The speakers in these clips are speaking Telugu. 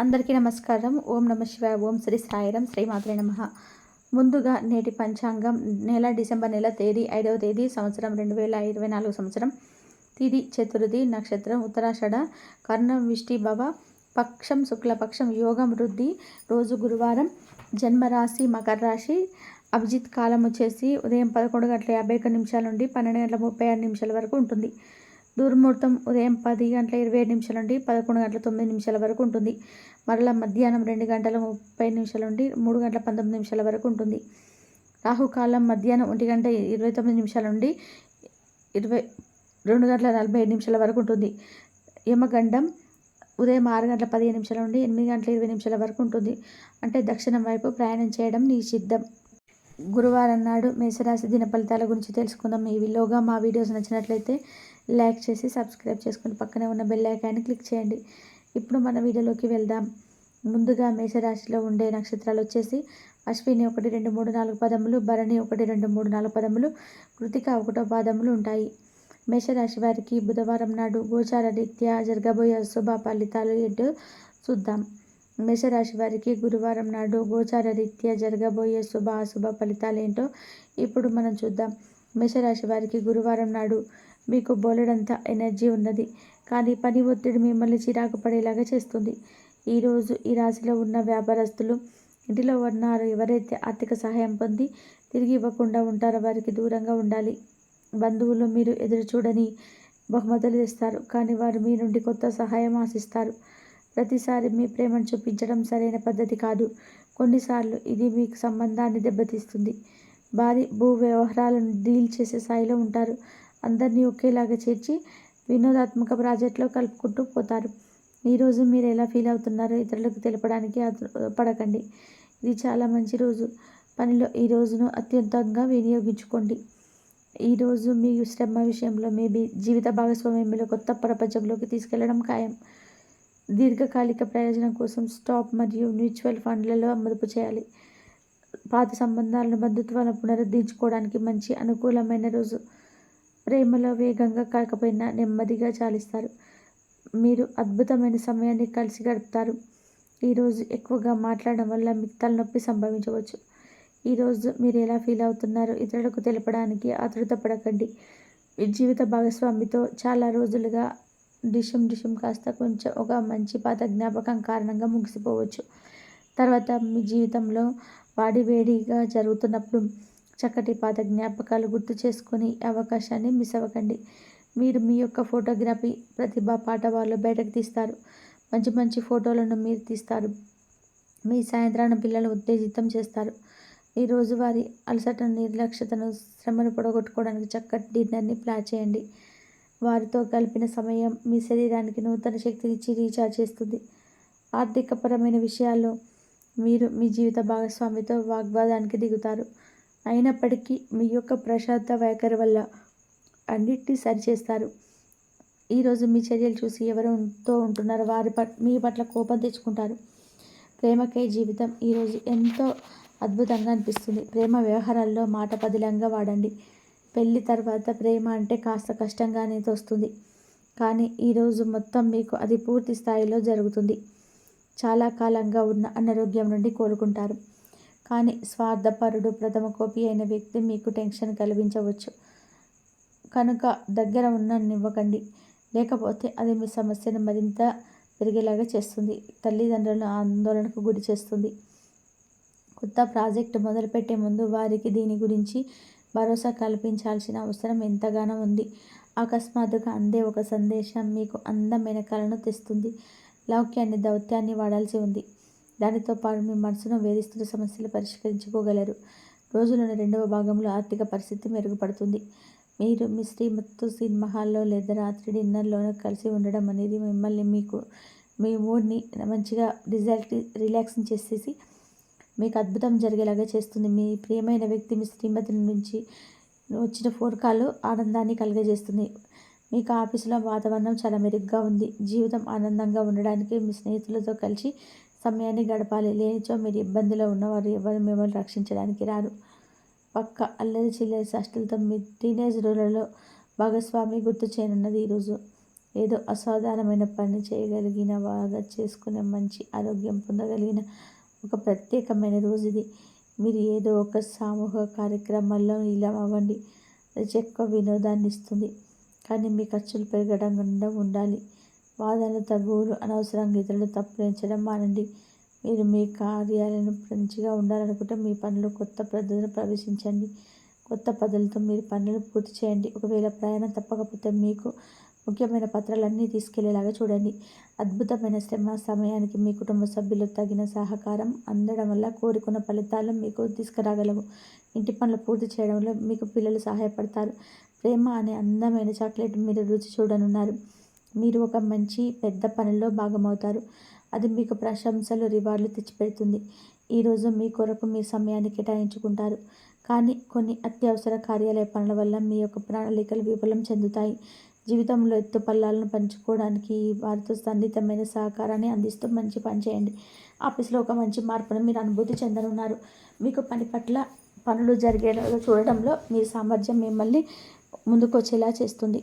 అందరికీ నమస్కారం. ఓం నమ శివాయ. ఓం శ్రీ సాయిరం. శ్రీ నమ. ముందుగా నేటి పంచాంగం నెల డిసెంబర్ నెల తేదీ ఐదవ తేదీ సంవత్సరం రెండు వేల ఇరవై నాలుగు సంవత్సరం. తిది చతుర్థి నక్షత్రం ఉత్తరాషడ కర్ణం విష్టి భవ పక్షం శుక్లపక్షం యోగం వృద్ధి. రోజు గురువారం జన్మరాశి మకర రాశి. అభిజిత్ కాలం వచ్చేసి ఉదయం పదకొండు గంటల యాభై ఒక్క నిమిషాల నుండి పన్నెండు గంటల ముప్పై ఆరు నిమిషాల వరకు ఉంటుంది. దుర్ముహూర్తం ఉదయం పది గంటల ఇరవై ఏడు నిమిషాల నుండి పదకొండు గంటల తొమ్మిది నిమిషాల వరకు ఉంటుంది. మరలా మధ్యాహ్నం రెండు గంటల ముప్పై నిమిషాల నుండి మూడు గంటల పంతొమ్మిది నిమిషాల వరకు ఉంటుంది. రాహుకాలం మధ్యాహ్నం ఒంటి గంట ఇరవై తొమ్మిది నిమిషాల నుండి ఇరవై రెండు గంటల నలభై ఐదు నిమిషాల వరకు ఉంటుంది. యమగండం ఉదయం ఆరు గంటల పదిహేను నిమిషాల నుండి ఎనిమిది గంటల ఇరవై నిమిషాల వరకు ఉంటుంది. అంటే దక్షిణం వైపు ప్రయాణం చేయడం నిషిద్ధం. గురువారం నాడు మేషరాశి దిన ఫలితాల గురించి తెలుసుకుందాం. ఈ విలోగా మా వీడియోస్ నచ్చినట్లయితే లైక్ చేసి సబ్స్క్రైబ్ చేసుకుని పక్కనే ఉన్న బెల్ ఐకాన్ని క్లిక్ చేయండి. ఇప్పుడు మన వీడియోలోకి వెళ్దాం. ముందుగా మేషరాశిలో ఉండే నక్షత్రాలు వచ్చేసి అశ్విని ఒకటి రెండు మూడు నాలుగు పదములు భరణి ఒకటి రెండు మూడు నాలుగు పదములు కృతిక ఒకటో పాదములు ఉంటాయి. మేషరాశి వారికి బుధవారం నాడు గోచార రీత్యా జరగబోయే శుభ ఫలితాలు ఏంటో చూద్దాం. మేషరాశి వారికి గురువారం నాడు గోచార రీత్యా జరగబోయే శుభ అశుభ ఫలితాలు ఏంటో ఇప్పుడు మనం చూద్దాం. మేషరాశి వారికి గురువారం నాడు మీకు బోలెడంత ఎనర్జీ ఉన్నది. కానీ పని ఒత్తిడి మిమ్మల్ని చిరాకు పడేలాగా చేస్తుంది. ఈరోజు ఈ రాశిలో ఉన్న వ్యాపారస్తులు ఇంటిలో ఉన్నారు ఎవరైతే ఆర్థిక సహాయం పొంది తిరిగి ఇవ్వకుండా ఉంటారో వారికి దూరంగా ఉండాలి. బంధువులు మీరు ఎదురు చూడని బహుమతులు ఇస్తారు. కానీ వారు మీ నుండి కొత్త సహాయం ఆశిస్తారు. ప్రతిసారి మీ ప్రేమను చూపించడం సరైన పద్ధతి కాదు. కొన్నిసార్లు ఇది మీకు సంబంధాన్ని దెబ్బతీస్తుంది. భారీ భూ వ్యవహారాలను డీల్ చేసే స్థాయిలో ఉంటారు. అందరినీ ఒకేలాగా చేర్చి వినోదాత్మక ప్రాజెక్టులో కలుపుకుంటూ పోతారు. ఈరోజు మీరు ఎలా ఫీల్ అవుతున్నారో ఇతరులకు తెలపడానికి పడకండి. ఇది చాలా మంచి రోజు. పనిలో ఈ రోజును అత్యంతంగా వినియోగించుకోండి. ఈరోజు మీ శ్రమ విషయంలో మీ జీవిత భాగస్వామ్యంలో కొత్త ప్రపంచంలోకి తీసుకెళ్ళడం ఖాయం. దీర్ఘకాలిక ప్రయోజనం కోసం స్టాక్ మరియు మ్యూచువల్ ఫండ్లలో మదుపు చేయాలి. పాత సంబంధాలను బంధుత్వాలను పునరుద్ధరించుకోవడానికి మంచి అనుకూలమైన రోజు. ప్రేమలో వేగంగా కాకపోయినా నెమ్మదిగా చాలిస్తారు. మీరు అద్భుతమైన సమయాన్ని కలిసి గడుపుతారు. ఈరోజు ఎక్కువగా మాట్లాడడం వల్ల మీకు తలనొప్పి సంభవించవచ్చు. ఈరోజు మీరు ఎలా ఫీల్ అవుతున్నారో ఇతరులకు తెలపడానికి ఆతృత పడకండి. మీ జీవిత భాగస్వామితో చాలా రోజులుగా డిషం డిషం కాస్త కొంచెం ఒక మంచి పాత జ్ఞాపకం కారణంగా ముగిసిపోవచ్చు. తర్వాత మీ జీవితంలో వాడి వేడిగా జరుగుతున్నప్పుడు చక్కటి పాత జ్ఞాపకాలు గుర్తు చేసుకొని అవకాశాన్ని మిస్ అవ్వకండి. మీరు మీ యొక్క ఫోటోగ్రఫీ ప్రతిభ పాట వాళ్ళు బయటకు తీస్తారు. మంచి మంచి ఫోటోలను మీరు తీస్తారు. మీ సాయంత్రాన్ని పిల్లలు ఉత్తేజితం చేస్తారు. ఈ రోజువారి అలసట నిర్లక్ష్యతను శ్రమను పొడగొట్టుకోవడానికి చక్కటి డిన్నర్ని ప్లాన్ చేయండి. వారితో కలిపిన సమయం మీ శరీరానికి నూతన శక్తినిచ్చి రీఛార్జ్ చేస్తుంది. ఆర్థికపరమైన విషయాల్లో మీరు మీ జీవిత భాగస్వామితో వాగ్వాదానికి దిగుతారు. అయినప్పటికీ మీ యొక్క ప్రశాంత వైఖరి వల్ల అన్నిటినీ సరిచేస్తారు. ఈరోజు మీ చర్యలు చూసి ఎవరితో ఉంటున్నారో వారి పట్ మీ పట్ల కోపం తెచ్చుకుంటారు. ప్రేమకై జీవితం ఈరోజు ఎంతో అద్భుతంగా అనిపిస్తుంది. ప్రేమ వ్యవహారాల్లో మాట పదిలంగా వాడండి. పెళ్ళి తర్వాత ప్రేమ అంటే కాస్త కష్టంగానే తోస్తుంది. కానీ ఈరోజు మొత్తం మీకు అది పూర్తి స్థాయిలో జరుగుతుంది. చాలా కాలంగా ఉన్న అనారోగ్యం నుండి కోలుకుంటారు. కానీ స్వార్థపరుడు ప్రథమ కోపి అయిన వ్యక్తి మీకు టెన్షన్ కలిగించవచ్చు. కనుక దగ్గర ఉన్ననివ్వకండి. లేకపోతే అది మీ సమస్యను మరింత పెరిగేలాగా చేస్తుంది. తల్లిదండ్రులను ఆందోళనకు గురి చేస్తుంది. కొత్త ప్రాజెక్టు మొదలుపెట్టే ముందు వారికి దీని గురించి భరోసా కల్పించాల్సిన అవసరం ఎంతగానో ఉంది. అకస్మాత్తుగా అందే ఒక సందేశం మీకు అందమైన కళను తెస్తుంది. లౌక్యాన్ని దౌత్యాన్ని వాడాల్సి ఉంది. దానితో పాటు మీ మనసును వేధిస్తున్న సమస్యలు పరిష్కరించుకోగలరు. రోజులోని రెండవ భాగంలో ఆర్థిక పరిస్థితి మెరుగుపడుతుంది. మీరు మీ శ్రీమత్తు సినిమా హాల్లో లేదా రాత్రి డిన్నర్లోనూ కలిసి ఉండడం అనేది మిమ్మల్ని మీకు మీ మూడ్ని మంచిగా రిజల్ట్ రిలాక్సింగ్ చేసేసి మీకు అద్భుతం జరిగేలాగా చేస్తుంది. మీ ప్రియమైన వ్యక్తి మీ శ్రీమతి నుంచి వచ్చిన ఫోన్ కాల్ ఆనందాన్ని కలుగజేస్తుంది. మీకు ఆఫీసులో వాతావరణం చాలా మెరుగ్గా ఉంది. జీవితం ఆనందంగా ఉండడానికి మీ స్నేహితులతో కలిసి సమయాన్ని గడపాలి. లేనిచో మీరు ఇబ్బందిలో ఉన్నవారు ఎవరు మిమ్మల్ని రక్షించడానికి రారు. పక్క అల్లరి చిల్లరి సష్టలతో మీ టీనేజ్ రోజులలో భాగస్వామి గుర్తు చేయనున్నది ఈరోజు ఏదో అసాధారణమైన పని చేయగలిగిన బాగా చేసుకునే మంచి ఆరోగ్యం పొందగలిగిన ఒక ప్రత్యేకమైన రోజు ఇది. మీరు ఏదో ఒక సామూహిక కార్యక్రమాల్లో ఇలా అవ్వండి. అది ఎక్కువ వినోదాన్ని ఇస్తుంది. కానీ మీ ఖర్చులు పెరగడం ఉండాలి. వాదనలు తగువులు అనవసరంగా ఇతరులు తప్పులించడం మానండి. మీరు మీ కార్యాలను మంచిగా ఉండాలనుకుంటే మీ పనులు కొత్త పద్ధతులు ప్రవేశించండి. కొత్త పద్ధతులతో మీరు పనులు పూర్తి చేయండి. ఒకవేళ ప్రయాణం తప్పకపోతే మీకు ముఖ్యమైన పత్రాలన్నీ తీసుకెళ్ళేలాగా చూడండి. అద్భుతమైన శ్రమ సమయానికి మీ కుటుంబ సభ్యులు తగిన సహకారం అందడం వల్ల కోరుకున్న ఫలితాలు మీకు తీసుకురాగలవు. ఇంటి పనులు పూర్తి చేయడంలో మీకు పిల్లలు సహాయపడతారు. ప్రేమ అనే అందమైన చాక్లెట్ మీరు రుచి చూడనున్నారు. మీరు ఒక మంచి పెద్ద పనిలో భాగమవుతారు. అది మీకు ప్రశంసలు రివార్డులు తెచ్చిపెడుతుంది. ఈరోజు మీ కొరకు మీ సమయాన్ని కేటాయించుకుంటారు. కానీ కొన్ని అత్యవసర కార్యాలయ పనుల వల్ల మీ యొక్క ప్రణాళికలు విఫలం చెందుతాయి. జీవితంలో ఎత్తు పల్లాలను పంచుకోవడానికి వారితో సన్నిహితమైన సహకారాన్ని అందిస్తూ మంచి పని చేయండి. ఆఫీస్లో ఒక మంచి మార్పును మీరు అనుభూతి చెందనున్నారు. మీకు పని పట్ల పనులు జరిగేలా చూడడంలో మీ సామర్థ్యం మిమ్మల్ని ముందుకొచ్చేలా చేస్తుంది.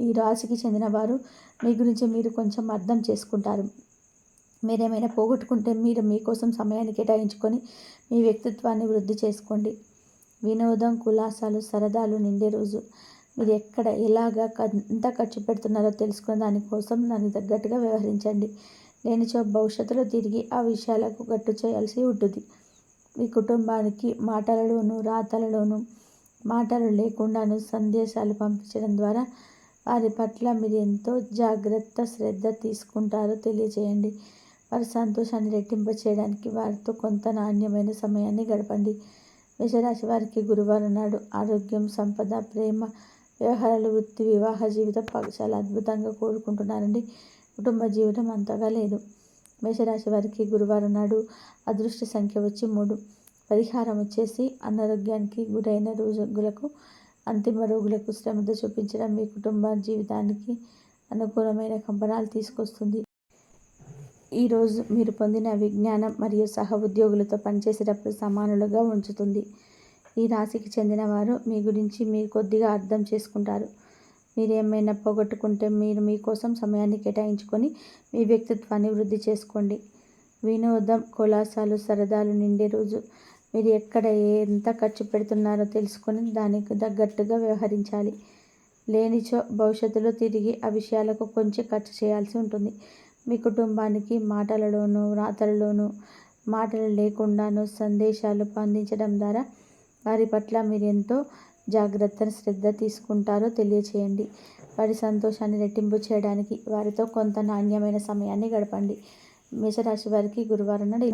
ఈ రాశికి చెందిన వారు మీ గురించి మీరు కొంచెం అర్థం చేసుకుంటారు. మీరేమైనా పోగొట్టుకుంటే మీరు మీకోసం సమయాన్ని కేటాయించుకొని మీ వ్యక్తిత్వాన్ని వృద్ధి చేసుకోండి. వినోదం కులాసాలు సరదాలు నిండే రోజు. మీరు ఎక్కడ ఎలాగా ఎంత ఖర్చు పెడుతున్నారో తెలుసుకున్న దానికోసం దానికి తగ్గట్టుగా వ్యవహరించండి. లేనిచో భవిష్యత్తులో తిరిగి ఆ విషయాలకు గట్టు చేయాల్సి ఉంటుంది. మీ కుటుంబానికి మాటలలోనూ రాతలలోనూ మాటలు లేకుండాను సందేశాలు పంపించడం ద్వారా వారి పట్ల మీరు ఎంతో జాగ్రత్త శ్రద్ధ తీసుకుంటారో తెలియజేయండి. వారి సంతోషాన్ని రెట్టింప చేయడానికి వారితో కొంత నాణ్యమైన సమయాన్ని గడపండి. మేషరాశి వారికి గురువారం నాడు ఆరోగ్యం సంపద ప్రేమ వ్యవహారాలు వృత్తి వివాహ జీవితం చాలా అద్భుతంగా కోరుకుంటున్నారండి. కుటుంబ జీవితం అంతగా లేదు. మేషరాశి వారికి గురువారం నాడు అదృష్ట సంఖ్య వచ్చి మూడు. పరిహారం వచ్చేసి అనారోగ్యానికి గురైన రోజులకు అంతిమ రోగులకు శ్రమత చూపించడం మీ కుటుంబ జీవితానికి అనుకూలమైన కంపనాలు తీసుకొస్తుంది. ఈరోజు మీరు పొందిన విజ్ఞానం మరియు సహ ఉద్యోగులతో పనిచేసేటప్పుడు సమానులుగా ఉంచుతుంది. ఈ రాశికి చెందిన వారు మీ గురించి మీరు కొద్దిగా అర్థం చేసుకుంటారు. మీరు ఏమైనా పోగొట్టుకుంటే మీరు మీకోసం సమయాన్ని కేటాయించుకొని మీ వ్యక్తిత్వాన్ని వృద్ధి చేసుకోండి. వినోదం కులాసాలు సరదాలు నిండే రోజు మీరు ఎక్కడ ఎంత ఖర్చు పెడుతున్నారో తెలుసుకొని దానికి తగ్గట్టుగా వ్యవహరించాలి. లేనిచో భవిష్యత్తులో తిరిగి ఆ విషయాలకు కొంచెం ఖర్చు చేయాల్సి ఉంటుంది. మీ కుటుంబానికి మాటలలోనూ రాతలలోనూ మాటలు లేకుండాను సందేశాలు అందించడం ద్వారా వారి పట్ల మీరు ఎంతో జాగ్రత్త శ్రద్ధ తీసుకుంటారో తెలియచేయండి. వారి సంతోషాన్ని రెట్టింపు చేయడానికి వారితో కొంత నాణ్యమైన సమయాన్ని గడపండి. మేషరాశి వారికి గురువారం నాడు